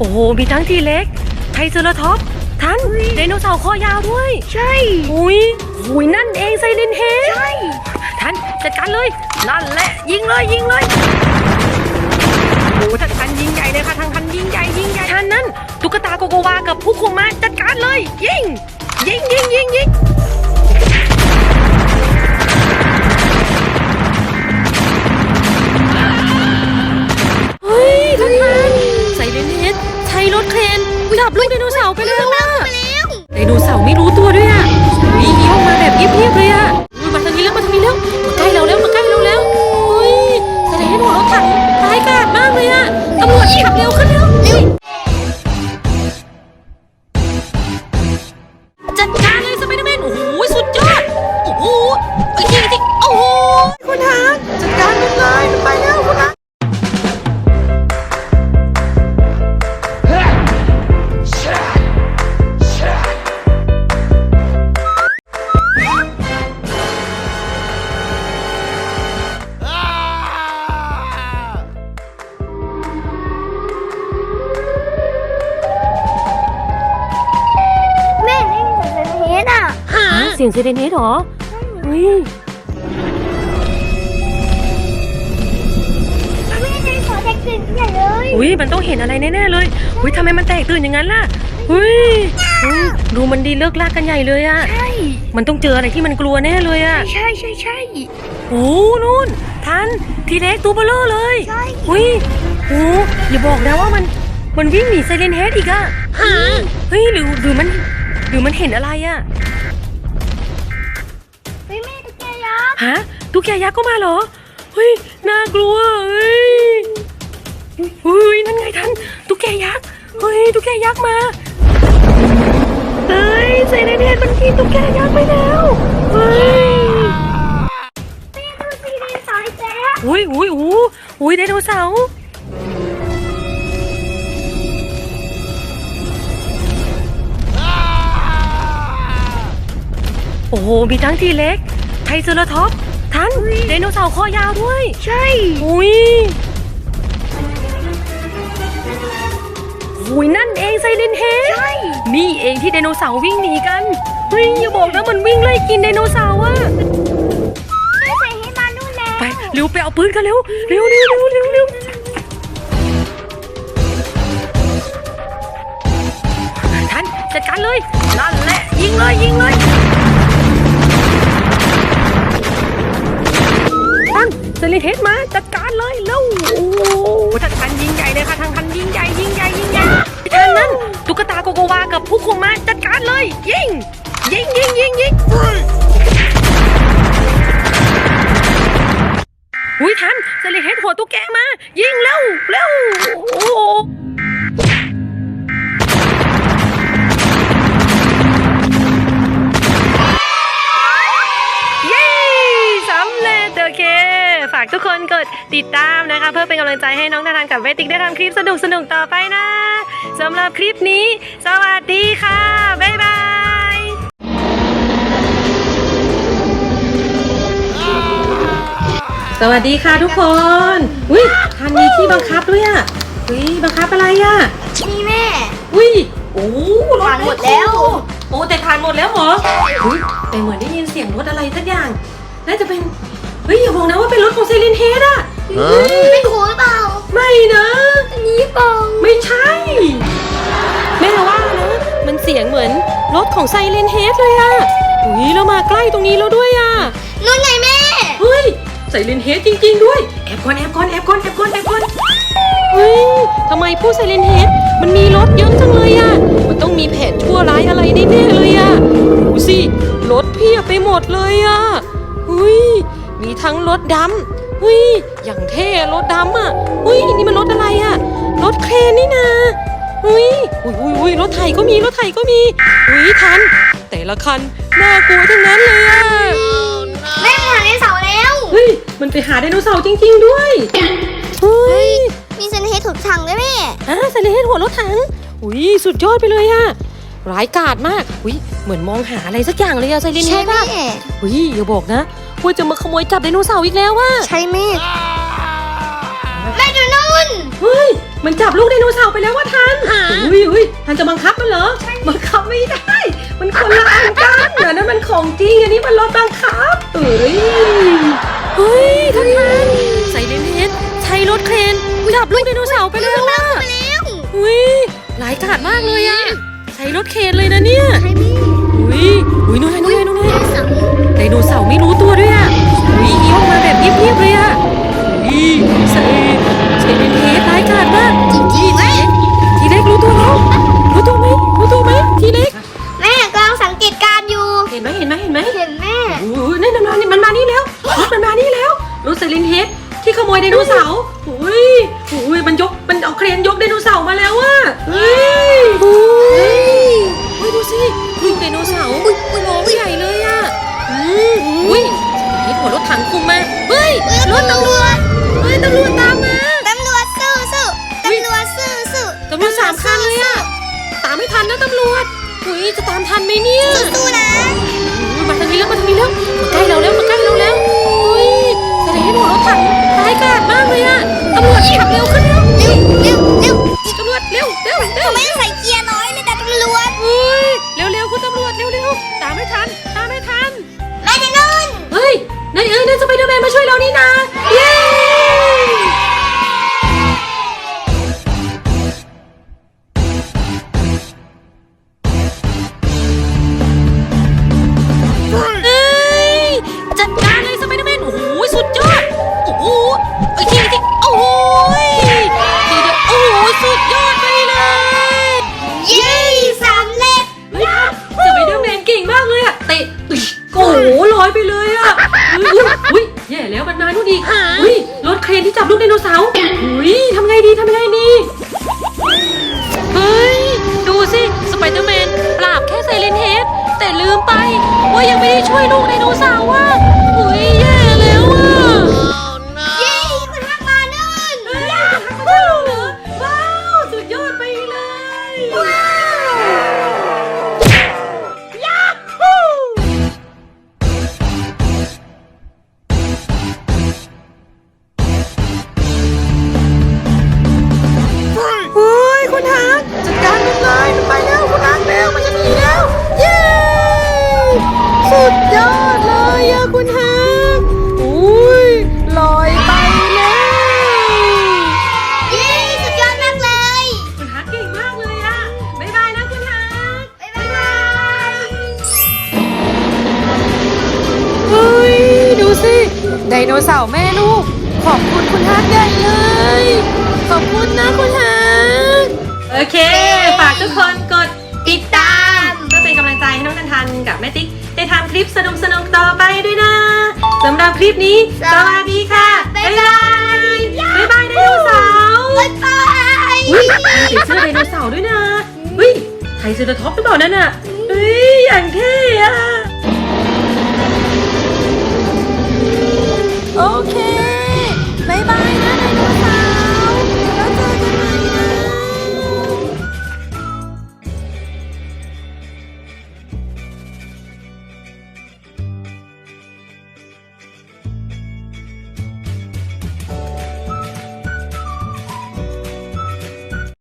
โอ้โห มีทั้งทีเล็ก ไทรเซอราท็อปส์ทันไดโนเสาร์คอยาวด้วย ใช่ อุ้ยอุ้ยนั่นเองไซเลนเฮดใช่ทันจัดการเลย นั่นแหละ ยิงเลยยิงเลย รถเครนจับลูกไดโนเสาร์ไปแล้วอะไดโนเสาร์ไม่รู้ตัวด้วยอะวิ่งออกมาแบบเงียบๆเลยอะ สียงเซเรนเฮดเหรอเฮ้ยแม่ใจขอแท็กซี่ใหญ่เลยอุ้ยมันต้องเห็นอะไรแน่ๆเลยอุ้ยทำไมมันแตกตื่นอย่างนั้นล่ะเฮ้ยเฮ้ยดูมันดีเลิกลากกันใหญ่เลยอะใช่มันต้องเจออะไรที่มันกลัวแน่เลยอะใช่ใช่ใช่โอ้นู่นทันทีเล็กตัวเบลอเลยใช่อุ้ยโอ้อย่าบอกนะว่ามันมันวิ่งหนีไซเรนเฮดอีกอะเฮ้ยหรือหรือมันหรือมันเห็นอะไรอะ ฮะตุ๊กแกยักษ์ก็มาเหรอเฮ้ยน่ากลัวเฮ้ยเฮ้ยนั่นไงทันตุ๊กแกยักษ์เฮ้ยตุ๊กแกยักษ์มาเฮ้ยไซเรนเฮดมันกินตุ๊กแกยักษ์ไปแล้วเฮ้ยแม่ดูสิไดโนเสาร์ไอ้แจ๊คอุ้ยอุ้ยอู้อุ้ยไดโนเสาร์โอ้โหมีทั้งทีเล็ก ทรเซอราท็อปส์ทันไดโนเสาร์คอยาวด้วย ใช่ อุ้ยอุ้ยนั่นเองไซเลนเฮดใช่ นี่เองที่ไดโนเสาร์วิ่งหนีกัน เฮ้ยอย่าบอกนะมันวิ่งไล่กินไดโนเสาร์อะแม่ใส่ให้มานู่นแล้วไปเร็วไปเอาปืนกันเร็วเร็วเร็วเร็วเร็วเร็วทันจัดการเลยนั่นแหละยิงเลยยิงเลย เซเลเทสมาจัดการเลยเร็วโอ้โห ลังใจให้น้องนาธานกับเวติกได้ทำคลิปสนุกสนุกๆต่อไปนะสำหรับคลิปนี้ สวัสดีค่ะ บ๊ายบายสวัสดีค่ะทุกคน อุ้ยทันมีที่บังคับด้วยอะอุ้ยบังคับอะไรอะนี่แม่ อุ้ยโอ้รถทานหมดแล้ว โอ้แต่ทานหมดแล้วเหรออุ้ยแต่เหมือนได้ยินเสียงรถอะไรสักอย่าง น่าจะเป็น เฮ้ยอย่าบอกนะว่าเป็นรถของเซเลนเฮดอะ เป็นโขหรือเปล่า ไม่นะ อันนี้เปล่า ไม่ใช่ แม่ว่านะ มันเสียงเหมือนรถของไซเลนเฮดเลยอะอุ้ยเรามาใกล้ตรงนี้แล้วด้วยอะนู่นไงแม่ เฮ้ย ไซเลนเฮดจริง ๆ ด้วย แอบก่อนแอบก่อนแอบก่อนแอบก่อนแอบก่อนเฮ้ยทำไมผู้ไซเลนเฮดมันมีรถเยอะจังเลยอะมันต้องมีแผนชั่วร้ายอะไรแน่ๆเลยอะดูสิรถเพียบไปหมดเลยอะเฮ้ยมีทั้งรถดำ เฮ้ย อย่างเท่รถดำอะเฮ้ย นี่มันรถอะไรอะรถเครนนี่นาเฮ้ยอุ้ยอุ้ยอุ้ยรถไถก็มี รถไถก็มีอุ้ยทัน แต่ละคันน่ากลัวทั้งนั้นเลยอะแม่มาหาไดโนเสาร์แล้วเฮ้ย มันไปหาไดโนเสาร์จริง ๆ ด้วย เฮ้ย มีเซนเฮดถูกถังด้วยแม่อ่าไซเลนหัวรถถัง อุ้ย สุดยอดไปเลยอะร้ายกาจมาก อุ้ย เหมือนมองหาอะไรสักอย่างเลยอะไซเลนเฮใช่ดแม่อะอุ้ยอย่าบอกนะ ว่าจะมาขโมยจับไดโนเสาร์อีกแล้วว่ะใช่แม่แม่ดูนู่น เฮ้ย มันจับลูกไดโนเสาร์ไปแล้วว่าทันอุ้ยอุ้ยทันจะบังคับมันเหรอบังคับไม่ได้ มันคนละอันกันเดี๋ยวนั้นมันของจริงอันนี้มันรถบังคับเอ้ยเฮ้ยทันทันใส่เลนเฮดใช้รถเครนจับลูกไดโนเสาร์ไปแล้วอะไปแล้วอุ้ยหลายกาดมากเลยอะใช้รถเครนเลยนะเนี่ย ใช่แม่อุ้ยอุ้ยนู่นไงนู่นไงนู่นไงเสาไดโนเสาร์ไม่รู้ตัวด้วย เอาเครนยกไดโนเสาร์มาแล้วอะเฮ้ยเฮ้ยเฮ้ยดูสิลูกไดโนเสาร์อุ้ยร้องใหญ่เลยอะอืมอุ้ยไซเลนเฮดหัวรถถังคุมมาเฮ้ยรถตำรวจเฮ้ยตำรวจตามมาตำรวจสู้สู้ตำรวจสู้สู้ตำรวจสามคันเลยอะตามไม่ทันนะตำรวจอุ้ยจะตามทันไหมเนี่ยสู้ๆนะอุ๊ยมาทางนี้แล้วมาทางนี้แล้วมาใกล้เราแล้วมาใกล้เรา ห้หนูรถถังร้ายกาจมากเลยอะตำรวจขับเร็วขึ้นแล้วเร็วเร็วเร็วตำรวจเร็วเร็วเร็วทำไมใส่เกียร์น้อยเลยแต่ตำรวจอุ้ยเร็วเร็วคุณตำรวจเร็วเร็วตามไม่ทัน ก่งมากเลยอะเตะอุ๊ยโอ้โหลอยไปเลยอะอุ้ยอุ้ยแย่แล้วมันมานู่นอีกอุ้ยรถเครนที่จับลูกไดโนเสาร์อุ้ยทำไงดีทำไงดีเฮ้ยดูสิสไปเดอร์แมนปราบแค่ไซเลนเฮดแต่ลืมไปว่ายังไม่ได้ช่วยลูกไดโนเสาร์ว่ะ ปนี้ สวัสดีค่ะ บ๊ายบาย บ๊ายบายไดโนเสาร์บ๊ายบายอุ้ยติดเสื้อไดโนเสาร์ด้วยนะอุ้ยไทรเซอร์ท็อปหรือเปล่านั่นอะเฮ้ย อย่างเท่อะโอเค บ๊ายบายนะ